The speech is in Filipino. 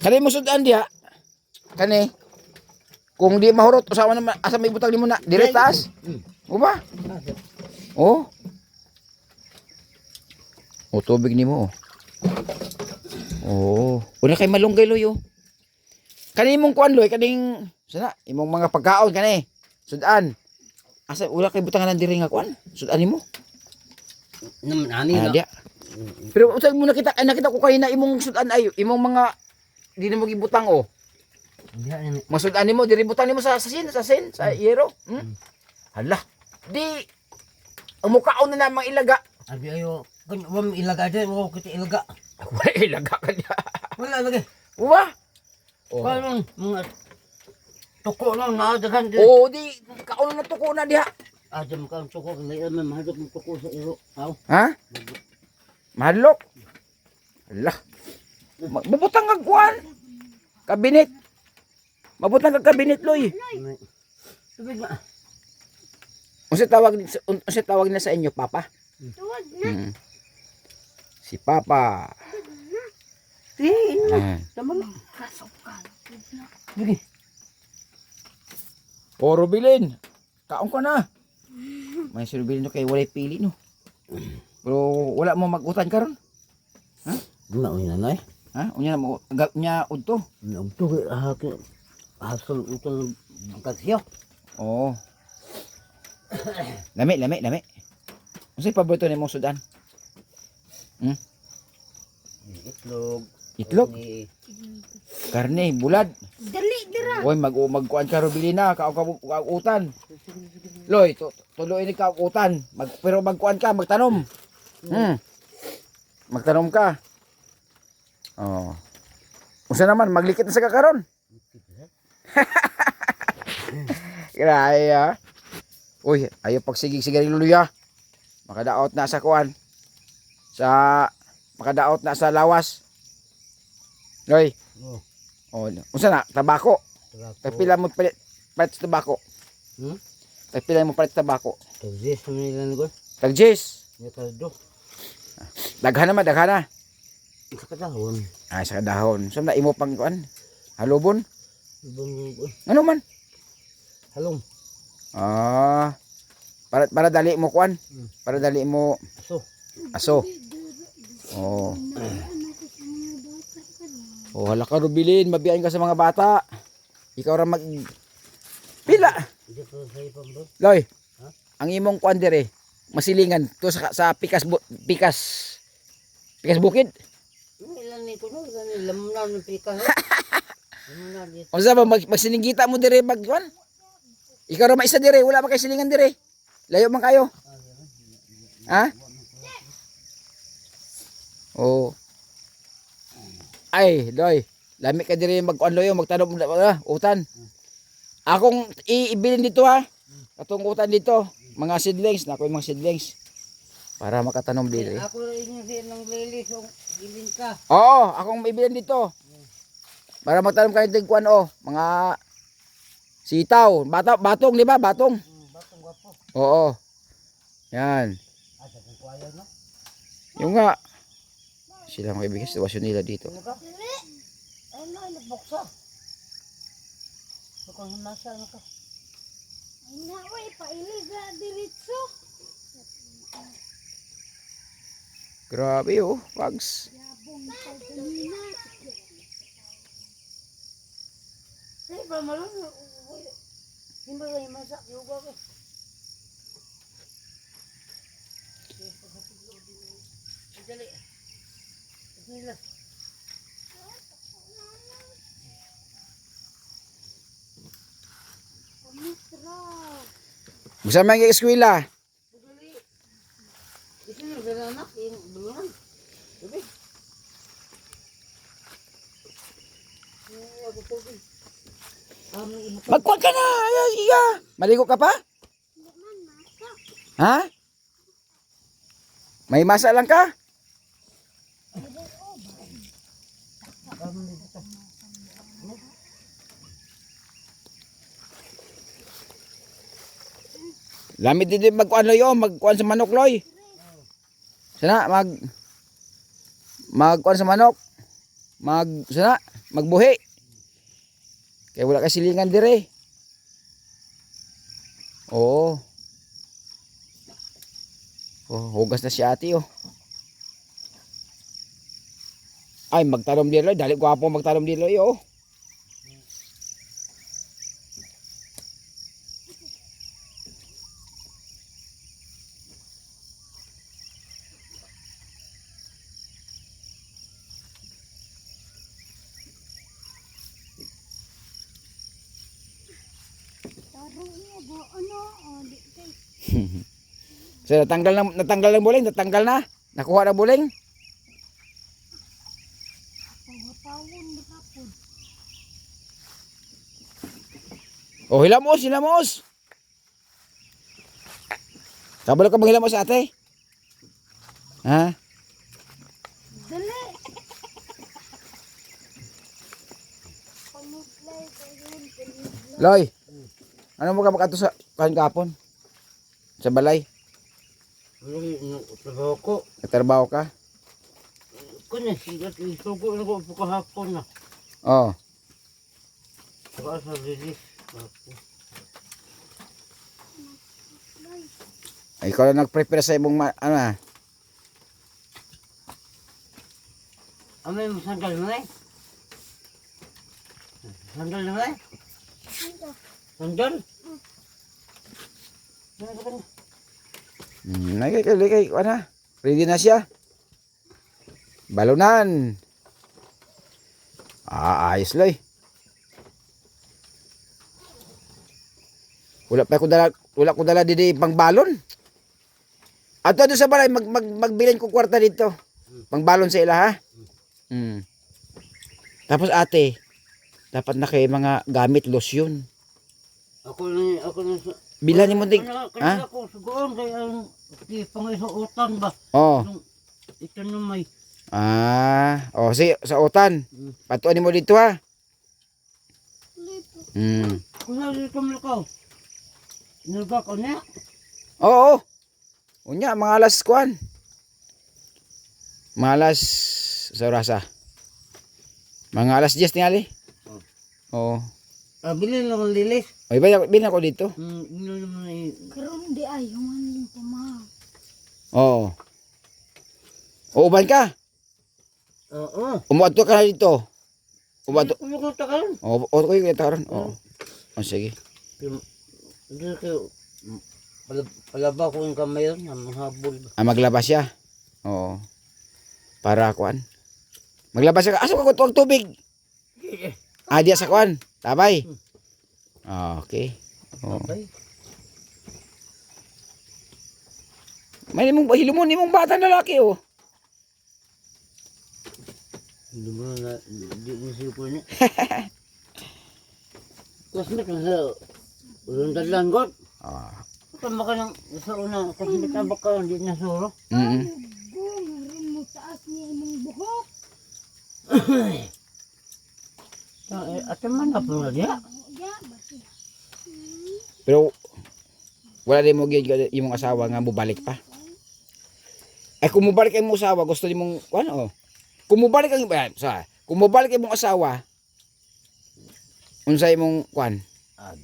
Kani mo sudan diha. Kani. Kung di mahurot usawa naman asa may butang nimo na dire taas. O ba? Oh. O tubig nimo. Oh. Una kay malunggay loyo. Kani mong kuan loy kaning sana imong mga pagkaon kani. Sudan. Asa wala kay butangan diri nga kuan? Sudan nimo. Naman ani Ah, na. Pero usag mo nakita nakita ko kay na imong sudan ay imong mga di na mo gibutang oh. Diha ni. Masudan nimo diri butang nimo sa sa sin sa sin sa yero. Hmm? Hala. Di ang mukhaon na namang ilaga. Abi ayo kun wam ilaga din mo kita ilaga. Wala ilaga ka niya. Wala lagi. Uwa. Oh. Parang mga toko lang na daghan din. Oh, di kauno na tuko na diha. Adam ka ang toko kay man mahadok ng toko sa iro. Ha? Mahadlok. Hala. Ma- Mabutang kag kuan. Kabinet. Mabutang kag kabinet loy. Tubig na. Unsa tawag ni unsa tawag na sa inyo, papa? Tuwag na. Hmm. Si papa. Ah. Tama na. Kasukan. Sige. O, Rubilin. Kaon ka na. May si Rubilin no kay walay pili no. Pero wala mo magutan karon. Duna uy nanay. Ha? Unya mo unya udto. Kay ah kay hasol utol kagsiyo. Oo. Lami, lami, lami. Unsay paborito nimo sudan? Itlog. Itlog, Ni karne, bulad. Dali dira. Oy, mag magkuan ka Rubilin na, kaon ka kautan. Loy, to tuloy ni kautan. Mag pero magkuan ka, magtanom. Hmm. Magtanom ka. Oh. Unsa naman maglikit na sa kakaron? Grabe ah. Uy, ayo pagsigig sigarilyo luya. Makadaot na sa kuan. Sa makadaot na sa lawas. Loy. Oh. Oh, unsa na? Tabako. Tabako. Mo palit palit tabako? Hmm? Kay pila mo palit tabako? Tagzis mo nila ni ko. Tag Jis. Ya kaldo. Daghan naman, daghan na. Sa kadahon. Ay, sa dahon. Saan na imo pang kuan? Halubon? Ko. Ano man? Halong. Ah. Para para dali mo kuan. Hmm. Para dali mo Aso. aso. Oh. Oh, hala ka Rubilin, mabiyain ka sa mga bata. Ikaw ra mag Pila. Loy. Ang imong kuan dire, masilingan to sa sa pikas bu- pikas pikas bukid. Ilan ni ko no, ilan ni lamnan ng pika. Lamnan dito. Unsa ba mag, magsiningita mo dire mag kuan? Ikaw ra maisa dire, wala pa kay silingan dire. Layo man kayo. Ha? Oh. Ay, doy. Lami ka dire mag-kuan loyo, magtanong uh, utan. Akong iibilin dito ha. Atong utan dito, mga seedlings, nako yung mga seedlings. Para makatanom dire. Ako rin yung sin ng lilis yung gilin ka. Oo, akong maibilin dito. Para magtanom kayo ng kuan oh, mga sitaw, bata, batong, di ba? Batong. Hmm, batong gwapo. Oo. Yan. Asa kong kuwayo no? Yung nga. Sila mga ibigay sitwasyon nila dito. Ano ka? Ay nagbuksa. So kung nasa ano ka? Ay na, oy, pailiga diretso. Grabe oh, pags. Yabong sa kanina. Ay, ba malun? Hindi ba yung masak yung gwapo? Dali. Bismillah. Pamitra. Gusto mga eskwela. Dali. Bismillah, dali anak. Yung bulungan. Ako tubig. Ah. Magkuhan ka na. Ay, iya. Maligo ka pa? Hindi man, masa. Ha? May masa lang ka? Lamit din din magkuhan loyo, magkuhan sa manok loy. Sana mag magkuhan sa manok. Mag sana magbuhi. Kaya wala ka silingan dire. Oo. Oh, hugas na si ate oh. Ay, magtanom din Loy. Dali gwapo magtanom din Loy oh. Tarong niya ba? Ano? Oh, di kay. So, natanggal na, natanggal ng buling, natanggal na. Nakuha na buling. Oh, hilamos, hilamos. Kabalo ka bang hilamos ate? Ha? Dali! Loy. Ano mo ka makato sa kain kapon? Sa balay? Trabaho ko. Nagtrabaho ka? Kunya, sigat isugo na ko po kahapon na. Oo. Saka sa release. Ikaw na nag-prepare sa imong ma- ano ah. Amay mo sandal mo eh? Sandal mo eh? Sandal? Ba? Hmm, ay, kay, kay, kay, ano? Ready na siya. Balunan. Ah, ayos loy. Wala pa ko dala, wala ko dala didi pang balon. Ato doon sa balay mag, mag magbilin ko kwarta dito. Pang balon sa ila ha. Hmm. Tapos ate, dapat na kay mga gamit lotion. Ako na, ako na. Bilhan mo din. Ano, Ha? kanina ko sugoon kay ang di pangisuotan ba? Oh. Nung ito na may Ah, oh sige sa utan. Mm. Patuan mo dito ha. Hmm. Kuna dito mo ko. Nilga ko niya. Oo. Unya, mga alas kuan. Mga alas sa orasa. Mga alas 10 tingali. Oo. Ah, bilhin lang ang lilis. Oy, ba bin ako dito. Hmm, ino naman ay... Karon di ay human pamahal. Oo. Uuban ka. Oo. Umuadto ka na dito. Umuadto. Ano ko takalan? Oo, oh, ko yung karon. Oo. Oh, sige. Hindi kayo... Pala- Palaba ko yung kamay yun, ang habol? Ah, maglabas siya. Oo. Para kuan. Maglabas siya. Asa ko tuwag tubig? Ah, diya sa kuan. Tabay. Ah, okay. Abay. May mong hilimon ni mong bata na laki oh. Mo na, hindi mo siya ko niya. Kasi na kasi, ulang dalan ko. Ah. Tama ka lang sa una, kasi may tabak ka, hindi na suro. Mm. Gong, rin mo taas niya imong buhok. At man na po na diya. Ya, basi. Pero wala din mo gyud imong asawa nga mubalik pa. Ay kung mubalik ang imong asawa, gusto nimong ano? Kung mubalik ang ayan, sa kung mubalik imong asawa, unsay imong kwan? Ah.